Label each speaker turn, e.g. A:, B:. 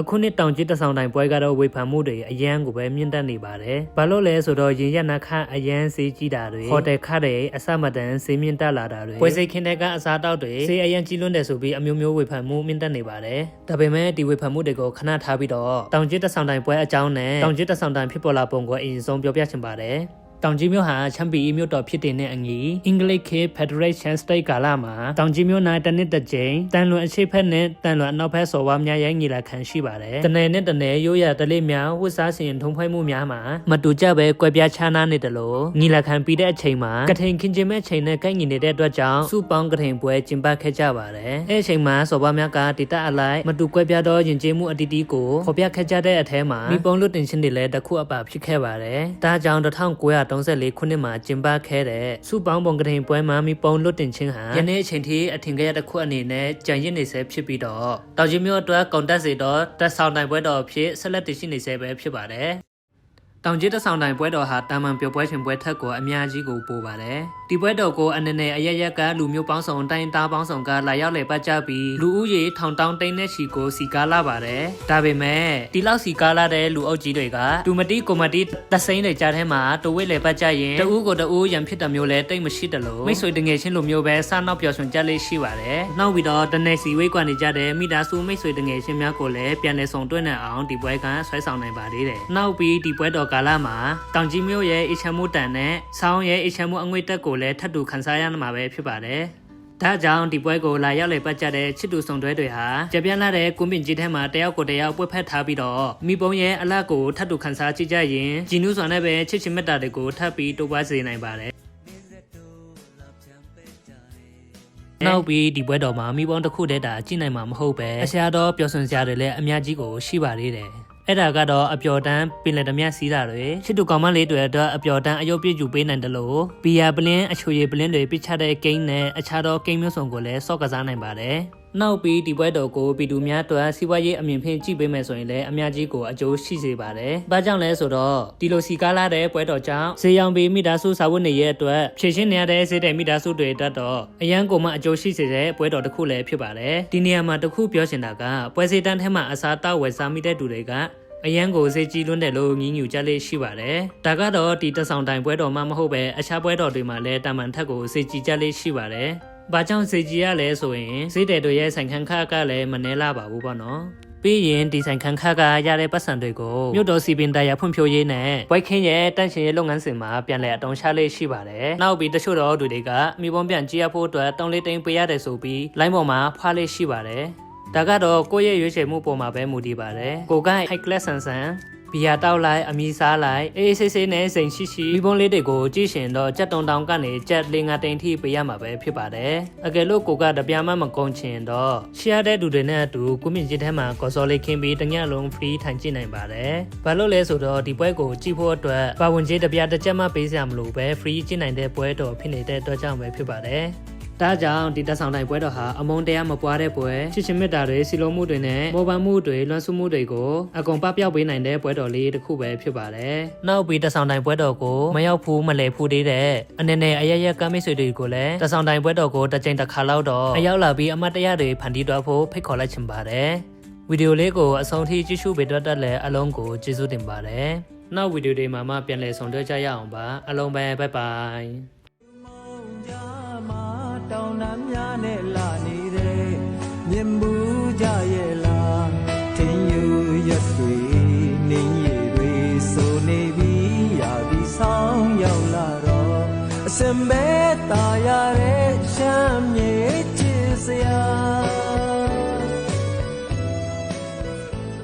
A: အခုနှစ်တောင်ကြီးတဆောင်တိုင်ပွဲကတော့ဝေဖန်မှုတွေအရန်ကိုပဲမြင့်တက်နေပါတယ်။ဘာလို့လဲဆိုတော့ရင်ရက်နှခအရန်စေးကြီးတာတွေဟိုတယ်ခတွေအစမတန်စေးမြင့်တက်လာတာတွေပွဲစိတ်ခင်းတဲ့ကအစားတောက်တွေစေးအရန်ကြီးလွန်းတယ်ဆိုပြီးအမျိုးမျိုးဝေဖန်မှုမြင့်တက်နေပါတယ်။ဒါပေမဲ့ဒီဝေဖန်မှုတွေကိုခဏထားပြီးတော့တောင်ကြီးတဆောင်တိုင်ပွဲအကြောင်းနဲ့တောင်ကြီးတဆောင်တိုင်ဖြစ်ပေါ်လာပုံကိုအရင်ဆုံးပြောပြချင်ပါတယ်။ တောင်ကြီးမြို့ဟာချမ်ပီအီမြို့တော်ဖြစ်တဲ့နဲ့အညီအင်္ဂလိပ်ခေ Federation State ကာလမှာတောင်ကြီးမြို့၌တစ်နှစ်တစ်ကြိမ်တန်လွန်အရှိဖက်နဲ့တန်လွန်အနောက်ဖက်စော်ဝါများရဲ့ညီလာခံရှိပါတယ်။တနယ်နဲ့တနယ်ရိုးရတလေးများဝတ်စားစီရင်ထုံဖွဲ့မှုများမှာမတူကြပဲကွဲပြားခြားနားနေတယ်လို့ညီလာခံပြီးတဲ့အချိန်မှာကထိန်ခင်ချင်းမဲ့ချိန်နဲ့ကိုက်ညီနေတဲ့အတွက်ကြောင့်စုပေါင်းကထိန်ပွဲကျင်းပခဲ့ကြပါတယ်။အဲအချိန်မှာစော်ဝါများကဒေတာအလိုက်မတူကွဲပြားသောယဉ်ကျေးမှုအတီးတီးကိုဖော်ပြခဲ့ကြတဲ့အထဲမှာမိပုံလွတ်တင်ရှင်တွေလည်းတစ်ခုအပါဖြစ်ခဲ့ပါတယ်။ဒါကြောင့်1934ခုနှစ်မှာကျင်းပခဲ့တဲ့စုပေါင်းပုံကထိန်ပွဲမှာမိပုံလွတ်တင်ခြင်းဟာယနေ့အချိန်ထိအထင်ကြီးတစ်ခုအနေနဲ့ကြံရစ်နေဆဲဖြစ်ပြီးတော့တောင်ကြီးမြို့အတွက်ကုန်တက်စေတော့တက်ဆောင်တိုင်ပွဲတော်ဖြစ်ဆက်လက်တည်ရှိနေဆဲပဲဖြစ်ပါတယ် တောင်ကြီးတဆောင်တိုင်ပွဲတော်ဟာတာမန်ပျော်ပွဲရှင်ပွဲထက်ကိုအများကြီးကိုပိုပါတယ်။ဒီပွဲတော်ကိုအနေနဲ့အရရက်ကလူမျိုးပေါင်းစုံတိုင်းသားပေါင်းစုံကလာရောက်လည်ပတ်ကြပြီးလူဦးရေထောင်တောင်းတိန်းတဲ့ချီကိုစီကားလာပါတယ်။ဒါပေမဲ့ဒီလောက်စီကားလာတဲ့လူအုပ်ကြီးတွေကဒူမတီကိုမတီတစိမ့်တွေကြားထဲမှာတဝိတ်လည်ပတ်ကြရင်တဦးကိုတဦးရံဖြစ်တဲ့မျိုးလဲတိတ်မရှိတယ်လို့မိတ်ဆွေတငယ်ချင်းလိုမျိုးပဲစနောက်ပျော်ရွှင်ကြလေးရှိပါတယ်။နောက်ပြီးတော့တနေ့စီဝေးကွာနေကြတဲ့မိသားစုမိတ်ဆွေတငယ်ချင်းများကိုလည်းပြန်လည်ဆောင်တွေ့နိုင်အောင်ဒီပွဲကဆွဲဆောင်နိုင်ပါသေးတယ်။နောက်ပြီးဒီပွဲတော်ကာလမှာတောင်ကြီးမျိုးရဲ့အချမ်းမှုတန်နဲ့ဆောင်းရဲ့အချမ်းမှုအငွေတက်ကိုလည်းထပ်တူခန်းစားရမှာပဲဖြစ်ပါတယ်။ဒါကြောင့်ဒီပွဲကိုလာရောက်လေပတ်ကြတဲ့ချစ်တူဆောင်တွဲတွေဟာကြပြန့်လာတဲ့ကွန်ပင်ကြီးထဲမှာတယောက်ကိုတယောက်ပွက်ဖက်ထားပြီးတော့မိပုံရဲ့အလတ်ကိုထပ်တူခန်းစားကြည့်ကြရင်ဂျီနူးစွာနဲ့ပဲချစ်ချင်မေတ္တာတွေကိုထပ်ပြီးတိုးပွားစေနိုင်ပါတယ်နောက်ပြီးဒီပွဲတော်မှာမိဘတစ်ခုတည်းတာကြည့်နိုင်မှာမဟုတ်ပဲအရှာတော့ပျော်ရွှင်စရာတွေလည်းအများကြီးကိုရှိပါသေးတယ် အဲ့ဒါကတော့အပျော်တမ်းပင်လယ်ဓမြစီးတာတွေချစ်တူကောင်မလေးတွေအတွက်အပျော်တမ်းအယုတ်ပြည့်ယူပေးနိုင်တယ်လို့ဘီယာပလင်းအချွေရည်ပလင်းတွေပြစ်ချတဲ့ဂိမ်းနဲ့အခြားသောဂိမ်းမျိုးစုံကိုလည်းစော့ကစားနိုင်ပါတယ် နောက်ပြီးဒီပွဲတော်ကိုပီတူများအတွက်စီးပွားရေးအမြင်ဖြင့်ကြည့်ပေးမယ်ဆိုရင်လည်းအများကြီးကိုအကျိုးရှိစေပါတယ်။ဘာကြောင့်လဲဆိုတော့ဒီလိုစီကားလာတဲ့ပွဲတော်ကြောင့်ဈေးရောင်ပြီးမိသားစုစာဝတ်နေရဲ့အတွက်ဖြည့်ရှင်းနေရတဲ့ဈေးတဲ့မိသားစုတွေအတွက်တော့အရန်ကိုမှအကျိုးရှိစေတဲ့ပွဲတော်တစ်ခုလည်းဖြစ်ပါတယ်။ဒီနေရာမှာတစ်ခုပြောချင်တာကပွဲစီတန်းထဲမှာအစားတောက်ဝယ်စားမိတဲ့သူတွေကအရန်ကိုစေကြီးလွန်းတယ်လို့ညင်းညူကြလေးရှိပါတယ်။ဒါကတော့ဒီတဆောင်တိုင်ပွဲတော်မှမဟုတ်ပဲအခြားပွဲတော်တွေမှာလည်းတာမန်ထက်ကိုစေကြီးကြလေးရှိပါတယ်။ ဘာကြောင့်စေကြီးရလဲဆိုရင်ဈေးတယ်တွေရဲ့ဆိုင်ခန်းခကလည်းမနှဲလာပါဘူးပေါ့နော်။ပြီးရင်ဒီဆိုင်ခန်းခကရတဲ့ပတ်စံတွေကိုမြို့တော်စီပင်တရားဖွံ့ဖြိုးရေးနဲ့ဝိုက်ခင်းရဲ့တန့်ရှင်ရေးလုပ်ငန်းစဉ်မှာပြန်လည်အတုံးချလေးရှိပါတယ်။နောက်ပြီးတချို့တော်သူတွေကမိဘပြန်ကြည့်ရဖို့အတွက်တုံးလေးတိန်ပေးရတယ်ဆိုပြီးလိုင်းပေါ်မှာဖွာလေးရှိပါတယ်။ဒါကတော့ကိုယ့်ရဲ့ရွေးချယ်မှုပေါ်မှာပဲမူတည်ပါတယ်။ကိုက high class ဆန်ဆန် ဘီယာတောက်လိုက်အမီစားလိုက်အေးအေးဆေးဆေးနဲ့စိန်ရှိရှိမိဘုံလေးတွေကိုကြည့်ရှင်တော့ကြက်တုံတောင်ကနေကြက်လေးငါတိန်ထိပေးရမှာပဲဖြစ်ပါတယ်အကယ်လို့ကိုကတပြားမှမကုန်ချင်တော့ရှယ်တဲ့သူတွေနဲ့အတူကုမင်ကြီးထဲမှာကော်စော်လေးခင်းပြီးတညလုံး free ထိုင်ကြည့်နိုင်ပါတယ်ဘာလို့လဲဆိုတော့ဒီပွဲကိုကြည့်ဖို့အတွက်ပါဝင်ကြီးတပြားတစ်ချက်မှပေးစရာမလိုပဲ free ကြည့်နိုင်တဲ့ပွဲတော်ဖြစ်နေတဲ့အတွက်ကြောင့်ပဲဖြစ်ပါတယ် ဒါကြောင့်ဒီတက်ဆောင်တိုင်းပွဲတော်ဟာအမုန်းတရားမပွားတဲ့ပွဲချစ်ချင်းမေတ္တာတွေစီလုံးမှုတွေနဲ့မောပန်းမှုတွေလွှမ်းဆုမှုတွေကိုအကုန်ပပျောက်ပေးနိုင်တဲ့ပွဲတော်လေးတစ်ခုပဲဖြစ်ပါတယ်။နောက်ပြီးတက်ဆောင်တိုင်းပွဲတော်ကိုမရောက်ဘူးမလဲဖူးသေးတဲ့အနေနဲ့အရရက်ကမိတ်ဆွေတွေကိုလည်းတက်ဆောင်တိုင်းပွဲတော်ကိုတစ်ကြိမ်တစ်ခါလောက်တော့အရောက်လာပြီးအမတ်တရားတွေဖန်တီးတော့ဖို့ဖိတ်ခေါ်လိုက်ချင်ပါတယ်။ဗီဒီယိုလေးကိုအဆုံးထိကြည့်ရှုပေးတော့တက်လည်းအလုံးကိုကျေးဇူးတင်ပါတယ်။နောက်ဗီဒီယိုတွေမှာမှပြန်လည်ဆုံတွေ့ကြရအောင်ပါ။အလုံးပဲဘိုင်ဘိုင်။
B: န်းများနဲ့လာနေတဲ့မြင်ဘူးကြရဲ့လားထင်ယူရက်တွေနေရည်တွေဆိုနေပြီရာပြီးဆောင်ရောက်လာတော့အစင်ပဲตาရတဲ့ရှမ်းမြေချ